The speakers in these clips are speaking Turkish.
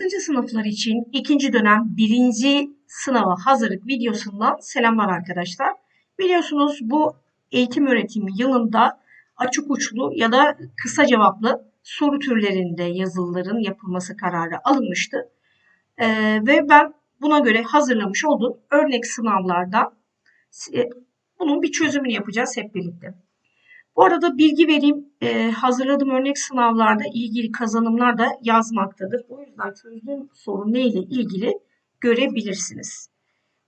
6. sınıflar için ikinci dönem birinci sınava hazırlık videosundan selamlar arkadaşlar. Biliyorsunuz bu eğitim öğretim yılında açık uçlu ya da kısa cevaplı soru türlerinde yazılıların yapılması kararı alınmıştı. Ee, ve ben buna göre hazırlamış olduğum örnek sınavlardan e, bunun bir çözümünü yapacağız hep birlikte. Bu arada bilgi vereyim. E, hazırladığım örnek sınavlarda ilgili kazanımlar da yazmaktadır. O yüzden çözdüğüm soru neyle ilgili görebilirsiniz.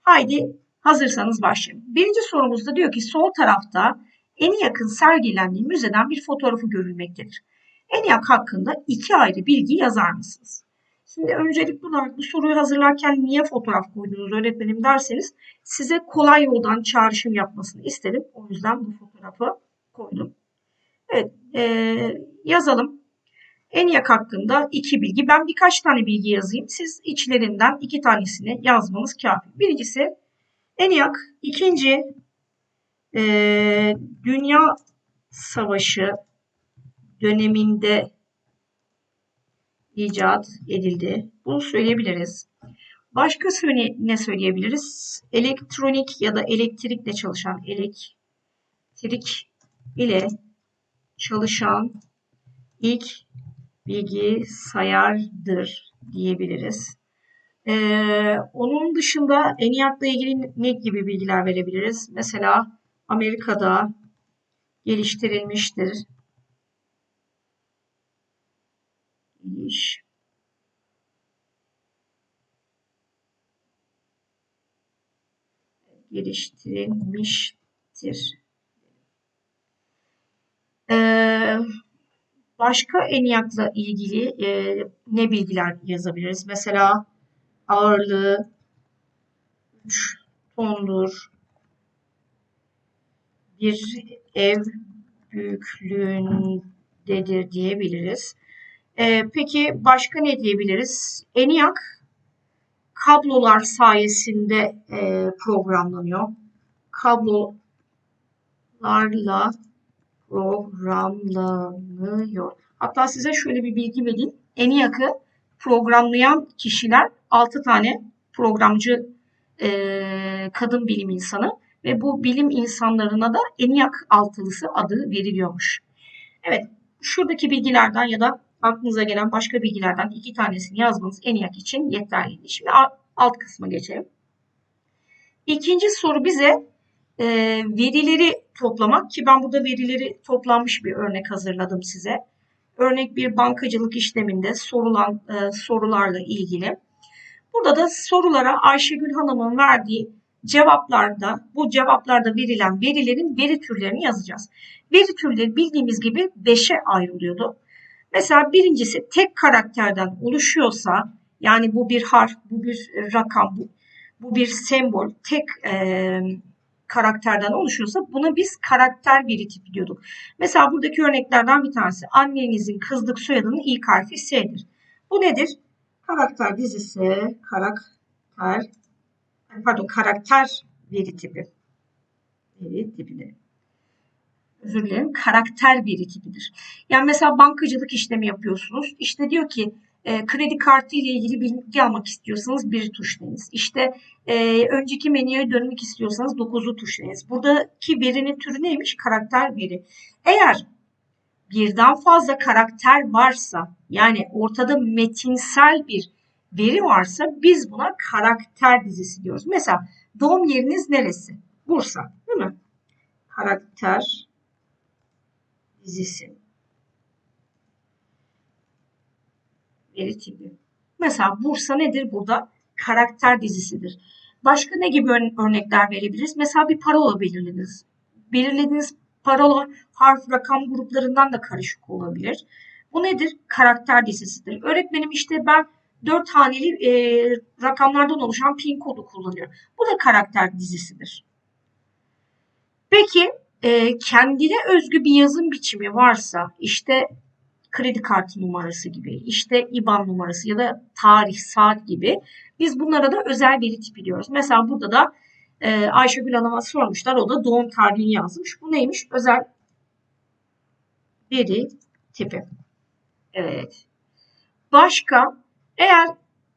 Haydi hazırsanız başlayalım. Birinci sorumuzda diyor ki sol tarafta en yakın sergilendiği müzeden bir fotoğrafı görülmektedir. ENİAK hakkında iki ayrı bilgi yazar mısınız? Şimdi öncelikli olarak bu soruyu hazırlarken niye fotoğraf koydunuz öğretmenim derseniz size kolay yoldan çağrışım yapmasını istedim. O yüzden bu fotoğrafı koydum. Evet e, yazalım. ENİAK hakkında iki bilgi. Ben birkaç tane bilgi yazayım. Siz içlerinden iki tanesini yazmanız kafi. Birincisi ENİAK ikinci e, Dünya Savaşı döneminde icat edildi. Bunu söyleyebiliriz. Başka ne söyleyebiliriz? Elektronik ya da elektrikle çalışan elektrik ile çalışan ilk bilgisayardır diyebiliriz. Ee, onun dışında ENIAC'la ilgili ne gibi bilgiler verebiliriz? Mesela Amerika'da geliştirilmiştir. Geliş. geliştirilmiştir. Ee, başka ENIAC'la ilgili e, ne bilgiler yazabiliriz? Mesela ağırlığı 3 tondur. Bir ev büyüklüğündedir diyebiliriz. Ee, peki başka ne diyebiliriz? ENIAC kablolar sayesinde e, programlanıyor. Kablolarla programlanıyor. Hatta size şöyle bir bilgi vereyim. ENIAC'ı programlayan kişiler 6 tane programcı e, kadın bilim insanı ve bu bilim insanlarına da ENIAC altılısı adı veriliyormuş. Evet, şuradaki bilgilerden ya da aklınıza gelen başka bilgilerden iki tanesini yazmanız ENIAC için yeterliydi. Şimdi alt kısma geçelim. İkinci soru bize e, verileri toplamak ki ben burada verileri toplanmış bir örnek hazırladım size. Örnek bir bankacılık işleminde sorulan e, sorularla ilgili. Burada da sorulara Ayşegül Hanım'ın verdiği cevaplarda bu cevaplarda verilen verilerin veri türlerini yazacağız. Veri türleri bildiğimiz gibi 5'e ayrılıyordu. Mesela birincisi tek karakterden oluşuyorsa yani bu bir harf, bu bir rakam, bu, bu bir sembol, tek e, karakterden oluşuyorsa buna biz karakter veri tipi diyorduk. Mesela buradaki örneklerden bir tanesi annenizin kızlık soyadının ilk harfi S'dir. Bu nedir? Karakter dizisi, karakter, pardon karakter veri tipi. Veri tipi özür dilerim karakter veri tipidir. Yani mesela bankacılık işlemi yapıyorsunuz. İşte diyor ki e, kredi kartı ile ilgili bilgi almak istiyorsanız bir tuşlayınız. İşte e, önceki menüye dönmek istiyorsanız 9'u tuşlayınız. Buradaki verinin türü neymiş? Karakter veri. Eğer birden fazla karakter varsa yani ortada metinsel bir veri varsa biz buna karakter dizisi diyoruz. Mesela doğum yeriniz neresi? Bursa değil mi? Karakter dizisi. Tipi. Mesela Bursa nedir? Burada karakter dizisidir. Başka ne gibi örnekler verebiliriz? Mesela bir parola belirlediniz. Belirlediğiniz parola harf, rakam gruplarından da karışık olabilir. Bu nedir? Karakter dizisidir. Öğretmenim işte ben dört haneli e, rakamlardan oluşan pin kodu kullanıyorum. Bu da karakter dizisidir. Peki e, kendine özgü bir yazım biçimi varsa işte kredi kartı numarası gibi, işte IBAN numarası ya da tarih, saat gibi biz bunlara da özel veri tipi diyoruz. Mesela burada da e, Ayşegül Hanım'a sormuşlar. O da doğum tarihini yazmış. Bu neymiş? Özel veri tipi. Evet. Başka eğer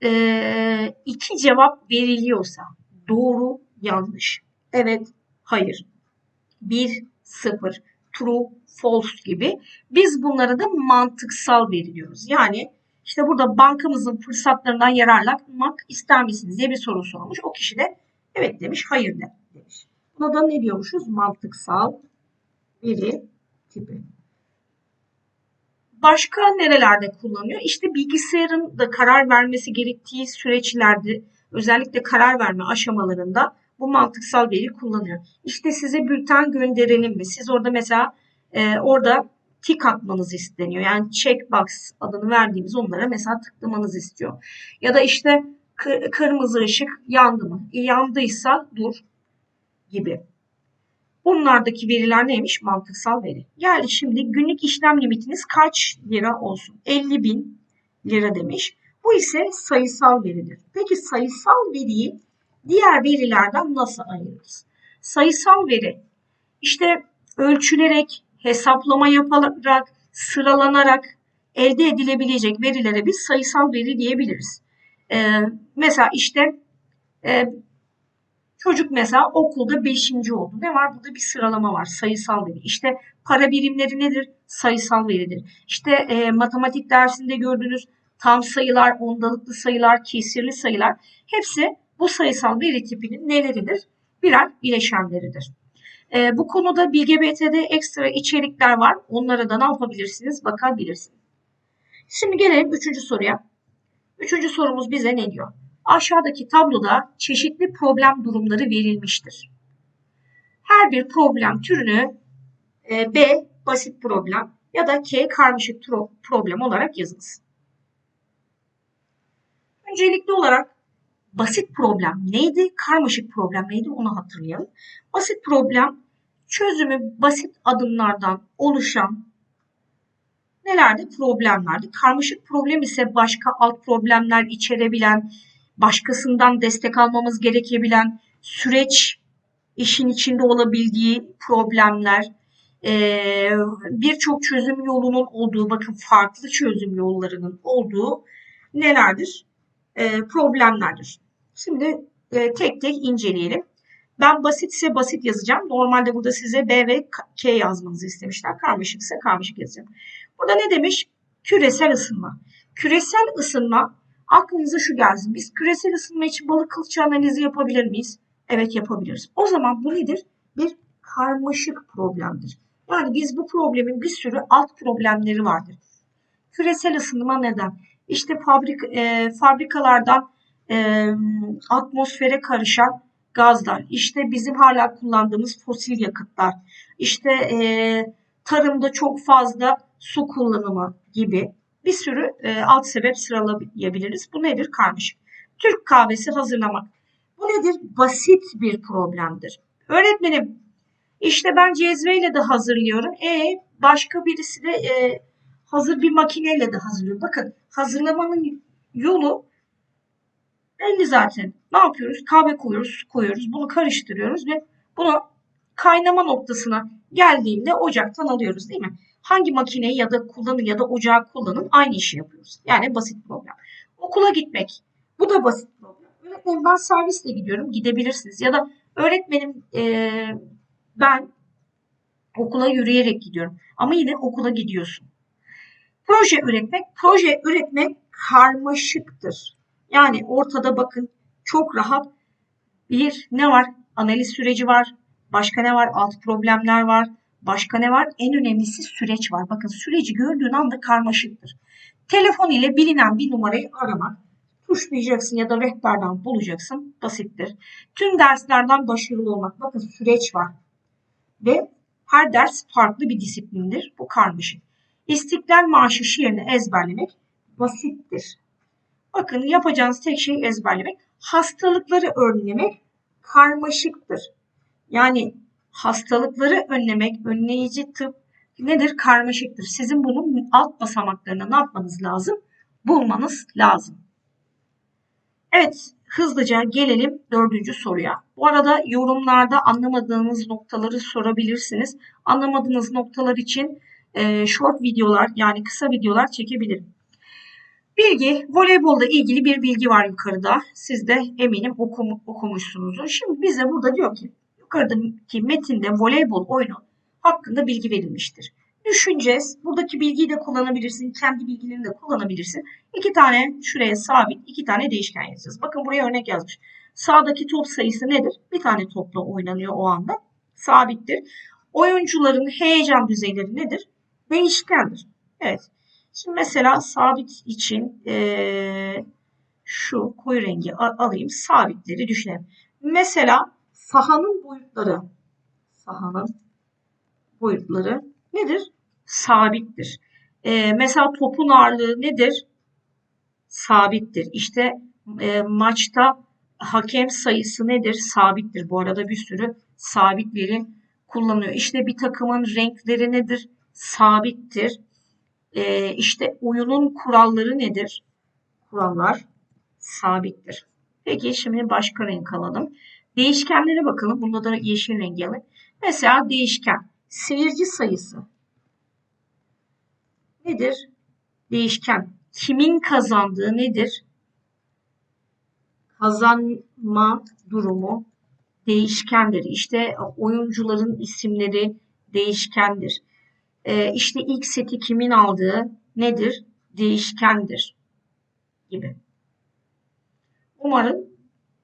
e, iki cevap veriliyorsa doğru, yanlış, evet, hayır, 1, 0, true, false gibi biz bunlara da mantıksal veriliyoruz. Yani işte burada bankamızın fırsatlarından yararlanmak ister misiniz diye bir soru sormuş. O kişi de evet demiş, hayır de demiş. Buna da ne diyormuşuz? Mantıksal veri tipi. Başka nerelerde kullanıyor? İşte bilgisayarın da karar vermesi gerektiği süreçlerde özellikle karar verme aşamalarında bu mantıksal veri kullanıyor. İşte size bülten gönderelim mi? Siz orada mesela e, orada tik atmanız isteniyor. Yani checkbox adını verdiğimiz onlara mesela tıklamanız istiyor. Ya da işte kırmızı ışık yandı mı? E, yandıysa dur gibi. Bunlardaki veriler neymiş? Mantıksal veri. Geldi şimdi günlük işlem limitiniz kaç lira olsun? 50 bin lira demiş. Bu ise sayısal veridir. Peki sayısal veriyi diğer verilerden nasıl ayırırız? Sayısal veri işte ölçülerek, hesaplama yapılarak, sıralanarak elde edilebilecek verilere biz sayısal veri diyebiliriz. Ee, mesela işte e, çocuk mesela okulda 5. oldu. Ne var? Burada bir sıralama var. Sayısal veri. İşte para birimleri nedir? Sayısal veridir. İşte e, matematik dersinde gördüğünüz tam sayılar, ondalıklı sayılar, kesirli sayılar hepsi bu sayısal veri tipinin neleridir? Birer bileşenleridir. E, bu konuda Bilge BT'de ekstra içerikler var. Onlara da ne yapabilirsiniz? Bakabilirsiniz. Şimdi gelelim üçüncü soruya. Üçüncü sorumuz bize ne diyor? Aşağıdaki tabloda çeşitli problem durumları verilmiştir. Her bir problem türünü e, B basit problem ya da K karmaşık problem olarak yazınız. Öncelikli olarak basit problem neydi, karmaşık problem neydi onu hatırlayalım. Basit problem çözümü basit adımlardan oluşan nelerde problemlerdi. Karmaşık problem ise başka alt problemler içerebilen, başkasından destek almamız gerekebilen süreç işin içinde olabildiği problemler, birçok çözüm yolunun olduğu, bakın farklı çözüm yollarının olduğu nelerdir? Problemlerdir. Şimdi tek tek inceleyelim. Ben basitse basit yazacağım. Normalde burada size B ve K yazmanızı istemişler. Karmaşıksa karmaşık yazacağım. Burada ne demiş? Küresel ısınma. Küresel ısınma aklınıza şu gelsin. Biz küresel ısınma için balık kılçı analizi yapabilir miyiz? Evet yapabiliriz. O zaman bu nedir? Bir karmaşık problemdir. Yani biz bu problemin bir sürü alt problemleri vardır. Küresel ısınma neden? İşte fabrik, e, fabrikalardan e, atmosfere karışan gazlar, işte bizim hala kullandığımız fosil yakıtlar, işte e, tarımda çok fazla su kullanımı gibi bir sürü e, alt sebep sıralayabiliriz. Bu nedir? Karmaşık. Türk kahvesi hazırlamak. Bu nedir? Basit bir problemdir. Öğretmenim işte ben cezveyle de hazırlıyorum. E başka birisi de e, hazır bir makineyle de hazırlıyor. Bakın hazırlamanın yolu belli zaten. Ne yapıyoruz? Kahve koyuyoruz, su koyuyoruz. Bunu karıştırıyoruz ve bunu kaynama noktasına geldiğinde ocaktan alıyoruz değil mi? Hangi makineyi ya da kullanın ya da ocağı kullanın aynı işi yapıyoruz. Yani basit problem. Okula gitmek. Bu da basit problem. Öğretmenim ben servisle gidiyorum. Gidebilirsiniz. Ya da öğretmenim e, ben okula yürüyerek gidiyorum. Ama yine okula gidiyorsun. Proje üretmek. Proje üretmek karmaşıktır. Yani ortada bakın çok rahat bir ne var? Analiz süreci var. Başka ne var? Alt problemler var. Başka ne var? En önemlisi süreç var. Bakın süreci gördüğün anda karmaşıktır. Telefon ile bilinen bir numarayı aramak, tuşlayacaksın ya da rehberden bulacaksın. Basittir. Tüm derslerden başarılı olmak. Bakın süreç var. Ve her ders farklı bir disiplindir. Bu karmaşık. İstiklal Marşı şiirini ezberlemek basittir. Bakın yapacağınız tek şey ezberlemek. Hastalıkları önlemek karmaşıktır. Yani hastalıkları önlemek, önleyici tıp nedir? Karmaşıktır. Sizin bunun alt basamaklarını ne yapmanız lazım? Bulmanız lazım. Evet, hızlıca gelelim dördüncü soruya. Bu arada yorumlarda anlamadığınız noktaları sorabilirsiniz. Anlamadığınız noktalar için e, short videolar yani kısa videolar çekebilirim. Bilgi, voleybolla ilgili bir bilgi var yukarıda. Siz de eminim okum, okumuşsunuzdur. Şimdi bize burada diyor ki yukarıdaki metinde voleybol oyunu hakkında bilgi verilmiştir. Düşüneceğiz. Buradaki bilgiyi de kullanabilirsin. Kendi bilgilerini de kullanabilirsin. İki tane şuraya sabit, iki tane değişken yazacağız. Bakın buraya örnek yazmış. Sağdaki top sayısı nedir? Bir tane topla oynanıyor o anda. Sabittir. Oyuncuların heyecan düzeyleri nedir? Değişkendir. Evet. Şimdi mesela sabit için ee, şu koyu rengi alayım. Sabitleri düşünelim. Mesela sahanın boyutları sahanın boyutları nedir? Sabittir. Ee, mesela topun ağırlığı nedir? Sabittir. İşte e, maçta hakem sayısı nedir? Sabittir. Bu arada bir sürü sabitleri kullanıyor. İşte bir takımın renkleri nedir? Sabittir. Ee, işte oyunun kuralları nedir? Kurallar sabittir. Peki şimdi başka renk alalım. Değişkenlere bakalım. Bunda da yeşil rengi alın. Mesela değişken. Seyirci sayısı. Nedir? Değişken. Kimin kazandığı nedir? Kazanma durumu değişkendir. İşte oyuncuların isimleri değişkendir. Ee, işte ilk seti kimin aldığı nedir? Değişkendir gibi. Umarım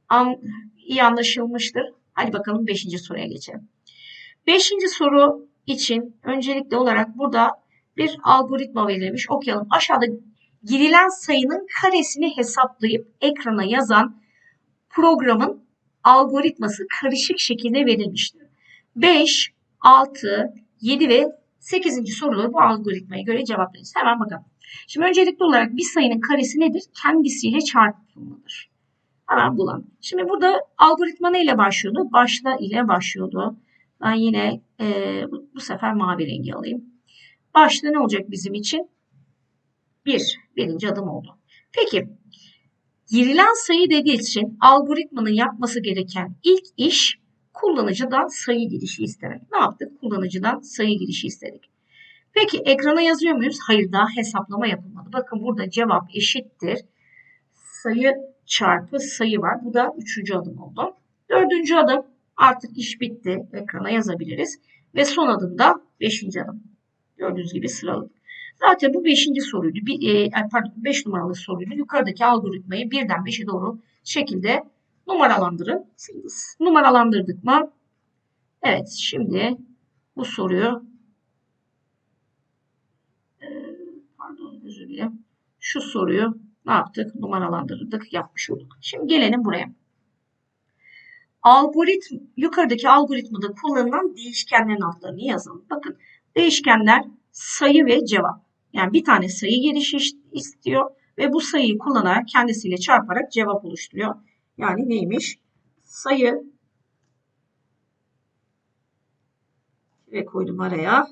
an, iyi anlaşılmıştır. Hadi bakalım 5. soruya geçelim. 5. soru için öncelikli olarak burada bir algoritma verilmiş. Okuyalım. Aşağıda girilen sayının karesini hesaplayıp ekrana yazan programın algoritması karışık şekilde verilmiştir. 5, 6, 7 ve 8. soruları bu algoritmaya göre cevaplayınız. Hemen bakalım. Şimdi öncelikli olarak bir sayının karesi nedir? Kendisiyle çarpımıdır. Hemen bulalım. Şimdi burada algoritma neyle başlıyordu? Başla ile başlıyordu. Ben yine e, bu, sefer mavi rengi alayım. Başta ne olacak bizim için? Bir. Birinci adım oldu. Peki. Girilen sayı dediği için algoritmanın yapması gereken ilk iş kullanıcıdan sayı girişi istemek. Ne yaptık? Kullanıcıdan sayı girişi istedik. Peki ekrana yazıyor muyuz? Hayır daha hesaplama yapılmadı. Bakın burada cevap eşittir. Sayı çarpı sayı var. Bu da üçüncü adım oldu. Dördüncü adım artık iş bitti. Ekrana yazabiliriz. Ve son adım da beşinci adım. Gördüğünüz gibi sıraladık. Zaten bu beşinci soruydu. Bir, e, pardon, beş numaralı soruydu. Yukarıdaki algoritmayı birden beşe doğru şekilde numaralandırın. Numaralandırdık mı? Evet şimdi bu soruyu e, pardon özür dilerim. Şu soruyu ne yaptık? Numaralandırdık, yapmış olduk. Şimdi gelelim buraya. Algoritm, yukarıdaki algoritmada kullanılan değişkenlerin adlarını yazalım. Bakın değişkenler sayı ve cevap. Yani bir tane sayı girişi istiyor ve bu sayıyı kullanarak kendisiyle çarparak cevap oluşturuyor. Yani neymiş? Sayı ve koydum araya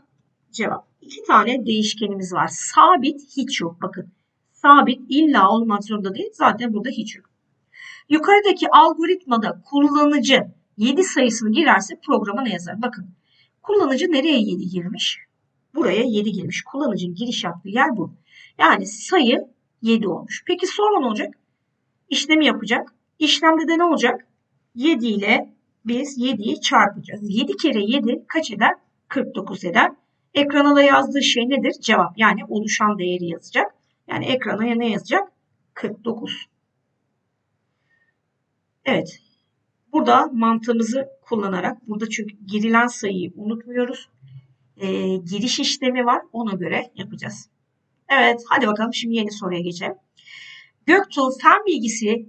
cevap. İki tane değişkenimiz var. Sabit hiç yok. Bakın sabit illa olmak zorunda değil. Zaten burada hiç yok. Yukarıdaki algoritmada kullanıcı 7 sayısını girerse programa ne yazar? Bakın kullanıcı nereye 7 girmiş? Buraya 7 girmiş. Kullanıcının giriş yaptığı yer bu. Yani sayı 7 olmuş. Peki sonra ne olacak? İşlemi yapacak. İşlemde de ne olacak? 7 ile biz 7'yi çarpacağız. 7 kere 7 kaç eder? 49 eder. Ekrana da yazdığı şey nedir? Cevap. Yani oluşan değeri yazacak. Yani ekrana ne yazacak? 49. Evet. Burada mantığımızı kullanarak, burada çünkü girilen sayıyı unutmuyoruz. Ee, giriş işlemi var. Ona göre yapacağız. Evet. Hadi bakalım şimdi yeni soruya geçelim. Göktuğ fen bilgisi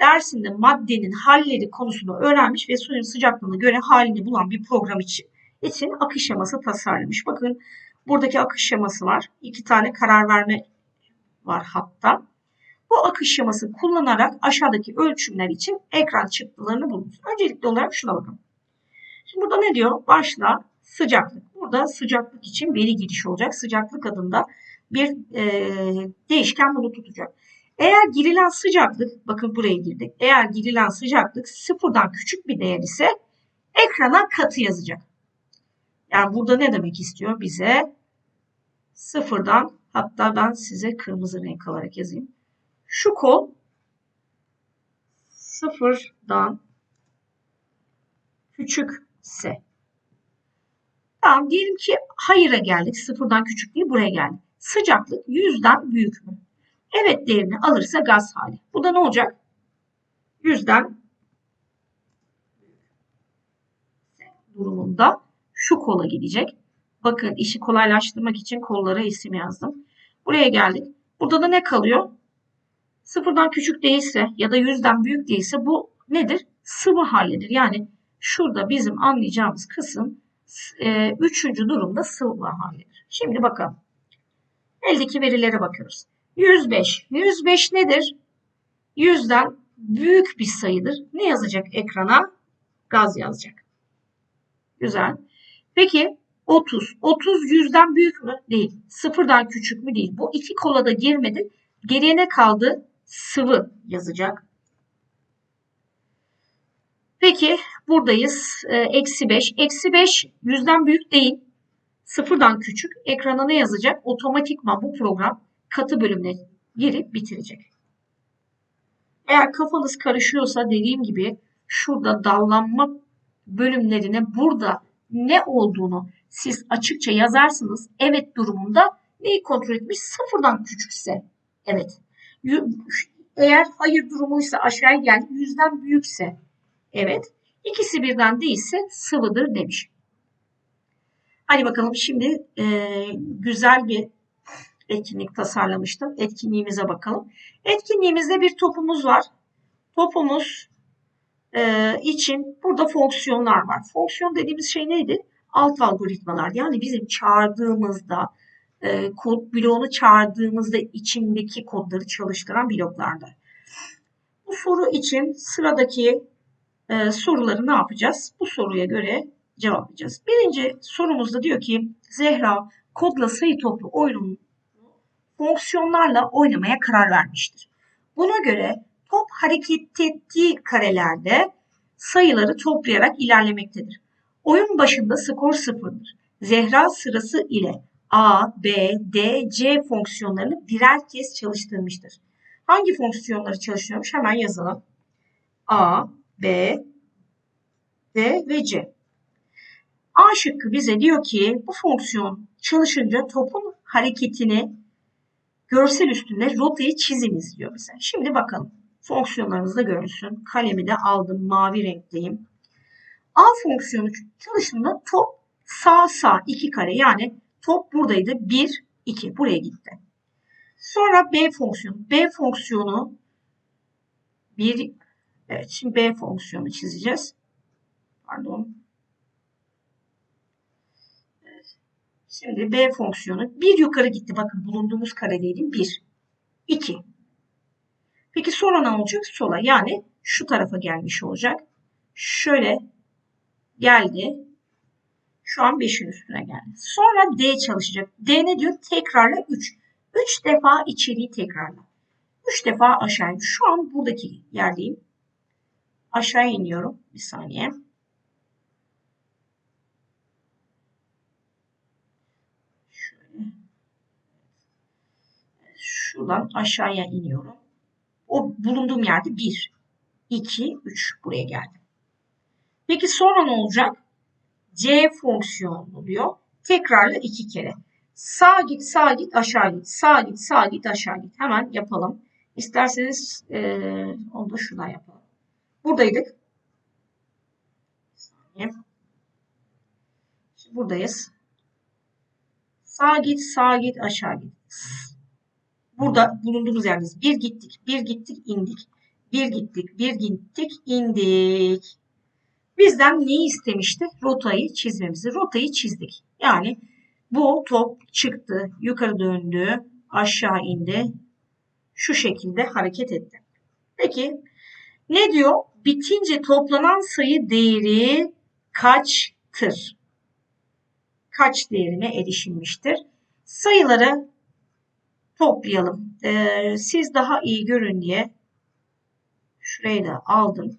dersinde maddenin halleri konusunu öğrenmiş ve suyun sıcaklığına göre halini bulan bir program için, için akış şeması tasarlamış. Bakın buradaki akış şeması var. İki tane karar verme var hatta. Bu akış şeması kullanarak aşağıdaki ölçümler için ekran çıktılarını bulunuz. Öncelikli olarak şuna bakın. Şimdi burada ne diyor? Başla sıcaklık. Burada sıcaklık için veri girişi olacak. Sıcaklık adında bir e, değişken bunu tutacak. Eğer girilen sıcaklık, bakın buraya girdik. Eğer girilen sıcaklık sıfırdan küçük bir değer ise ekrana katı yazacak. Yani burada ne demek istiyor? Bize sıfırdan Hatta ben size kırmızı renk alarak yazayım. Şu kol sıfırdan küçükse. Tamam diyelim ki hayır'a geldik. Sıfırdan küçük değil buraya geldik. Sıcaklık yüzden büyük mü? Evet değerini alırsa gaz hali. Bu da ne olacak? Yüzden durumunda şu kola gidecek. Bakın işi kolaylaştırmak için kollara isim yazdım. Buraya geldik. Burada da ne kalıyor? Sıfırdan küçük değilse ya da yüzden büyük değilse bu nedir? Sıvı halidir. Yani şurada bizim anlayacağımız kısım e, üçüncü durumda sıvı halidir. Şimdi bakalım. Eldeki verilere bakıyoruz. 105. 105 nedir? Yüzden büyük bir sayıdır. Ne yazacak ekrana? Gaz yazacak. Güzel. Peki 30. 30 yüzden büyük mü? Değil. Sıfırdan küçük mü? Değil. Bu iki kola da girmedi. Geriye ne kaldı? Sıvı yazacak. Peki buradayız. Ee, eksi 5. Eksi 5 yüzden büyük değil. Sıfırdan küçük. Ekrana ne yazacak? Otomatikman bu program katı bölümüne girip bitirecek. Eğer kafanız karışıyorsa dediğim gibi şurada dallanma bölümlerine burada ne olduğunu siz açıkça yazarsınız. Evet durumunda neyi kontrol etmiş? Sıfırdan küçükse. Evet. Eğer hayır durumuysa aşağıya geldi. Yüzden büyükse. Evet. İkisi birden değilse sıvıdır demiş. Hadi bakalım şimdi e, güzel bir etkinlik tasarlamıştım. Etkinliğimize bakalım. Etkinliğimizde bir topumuz var. Topumuz e, için burada fonksiyonlar var. Fonksiyon dediğimiz şey neydi? Alt algoritmalar. Yani bizim çağırdığımızda e, kod bloğunu çağırdığımızda içindeki kodları çalıştıran bloklardır. Bu soru için sıradaki e, soruları ne yapacağız? Bu soruya göre cevaplayacağız. Birinci sorumuzda diyor ki Zehra kodla sayı toplu oyununu fonksiyonlarla oynamaya karar vermiştir. Buna göre top hareket ettiği karelerde sayıları toplayarak ilerlemektedir. Oyun başında skor sıfırdır. Zehra sırası ile A, B, D, C fonksiyonlarını birer kez çalıştırmıştır. Hangi fonksiyonları çalıştırmış? Hemen yazalım. A, B, D ve C. A şıkkı bize diyor ki bu fonksiyon çalışınca topun hareketini görsel üstünde rotayı çiziniz diyor bize. Şimdi bakalım. Fonksiyonlarımız da görünsün. Kalemi de aldım. Mavi renkteyim. A fonksiyonu çalıştığında top sağ sağ iki kare yani top buradaydı. 1, 2 buraya gitti. Sonra B fonksiyonu. B fonksiyonu bir evet şimdi B fonksiyonu çizeceğiz. Pardon. Şimdi B fonksiyonu bir yukarı gitti. Bakın bulunduğumuz karedeydim. 1. 2. Peki sonra ne olacak? Sola yani şu tarafa gelmiş olacak. Şöyle geldi. Şu an 5'in üstüne geldi. Sonra D çalışacak. D ne diyor? Tekrarla 3. 3 defa içeriği tekrarla. 3 defa aşağı. Şu an buradaki yerdeyim. Aşağı iniyorum. Bir saniye. Şuradan aşağıya iniyorum. O bulunduğum yerde 1, 2, 3 buraya geldim. Peki sonra ne olacak? C fonksiyonu diyor. Tekrarla iki kere. Sağ git, sağ git, aşağı git. Sağ git, sağ git, aşağı git. Hemen yapalım. İsterseniz e, onu da şuradan yapalım. Buradaydık. Buradayız. Sağ git, sağ git, aşağı git. Burada bulunduğumuz yerdeyiz. Bir gittik, bir gittik, indik. Bir gittik, bir gittik, indik. Bizden neyi istemişti? Rotayı çizmemizi. Rotayı çizdik. Yani bu top çıktı, yukarı döndü, aşağı indi. Şu şekilde hareket etti. Peki ne diyor? Bitince toplanan sayı değeri kaçtır? Kaç değerine erişilmiştir? Sayıları toplayalım. Ee, siz daha iyi görün diye şurayı da aldım.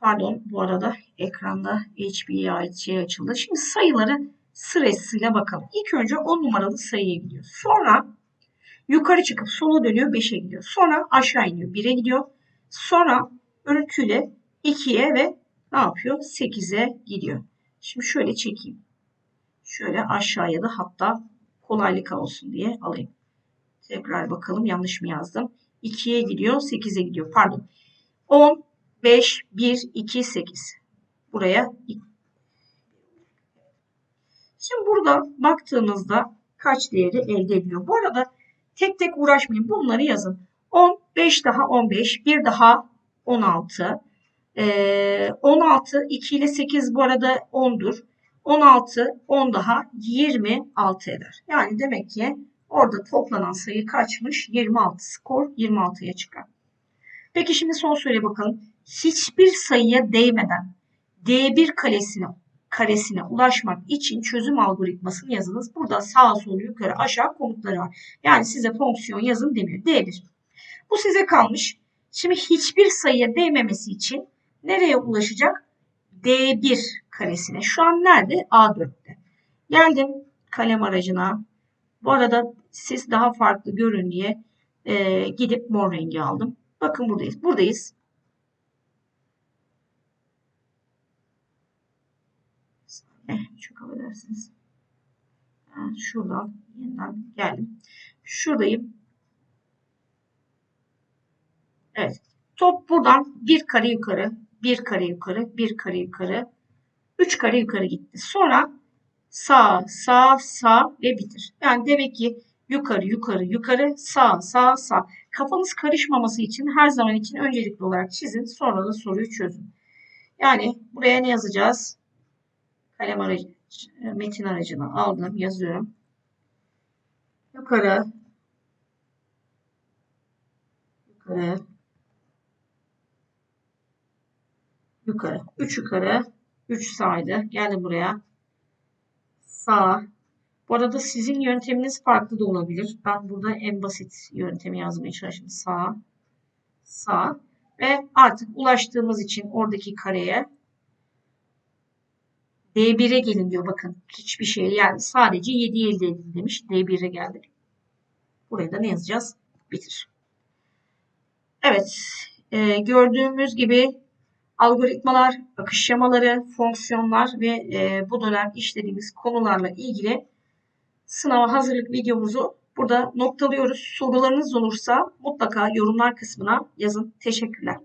Pardon bu arada ekranda HBIC açıldı. Şimdi sayıları sırasıyla bakalım. İlk önce 10 numaralı sayıya gidiyor. Sonra yukarı çıkıp sola dönüyor 5'e gidiyor. Sonra aşağı iniyor 1'e gidiyor. Sonra örüntüyle 2'ye ve ne yapıyor? 8'e gidiyor. Şimdi şöyle çekeyim. Şöyle aşağıya da hatta kolaylık olsun diye alayım. Tekrar bakalım yanlış mı yazdım. 2'ye gidiyor 8'e gidiyor. Pardon. 10, 5, 1, 2, 8. Buraya Şimdi burada baktığımızda kaç değeri elde ediyor. Bu arada tek tek uğraşmayın. Bunları yazın. 10, 5 daha 15, 1 daha 16. Ee, 16, 2 ile 8 bu arada 10'dur. 16, 10 daha 26 eder. Yani demek ki orada toplanan sayı kaçmış? 26 skor 26'ya çıkar. Peki şimdi son söyle bakalım. Hiçbir sayıya değmeden D1 kalesine karesine ulaşmak için çözüm algoritmasını yazınız. Burada sağ sol yukarı aşağı komutları var. Yani size fonksiyon yazın demiyor. D1. Bu size kalmış. Şimdi hiçbir sayıya değmemesi için nereye ulaşacak? D1 karesine. Şu an nerede? A4'te. Geldim kalem aracına. Bu arada siz daha farklı görün diye e, gidip mor rengi aldım. Bakın buradayız. Buradayız. Eh, çok affedersiniz. Yani şuradan yeniden geldim. Şuradayım. Evet. Top buradan bir kare yukarı, bir kare yukarı, bir kare yukarı, üç kare yukarı gitti. Sonra sağ, sağ, sağ ve bitir. Yani demek ki yukarı, yukarı, yukarı, sağ, sağ, sağ. Kafanız karışmaması için her zaman için öncelikli olarak çizin. Sonra da soruyu çözün. Yani buraya ne yazacağız? Kalem aracı, metin aracını aldım, yazıyorum. Yukarı, yukarı, yukarı. 3 yukarı, 3 sağydı. Geldi buraya. Sağ. Bu arada sizin yönteminiz farklı da olabilir. Ben burada en basit yöntemi yazmaya çalıştım. Sağ, sağ ve artık ulaştığımız için oradaki kareye D1'e gelin diyor. Bakın hiçbir şey yani sadece 7 elde edin demiş. D1'e geldik. Buraya da ne yazacağız? Bitir. Evet. E, gördüğümüz gibi algoritmalar, akış şemaları, fonksiyonlar ve e, bu dönem işlediğimiz konularla ilgili sınava hazırlık videomuzu burada noktalıyoruz. Sorularınız olursa mutlaka yorumlar kısmına yazın. Teşekkürler.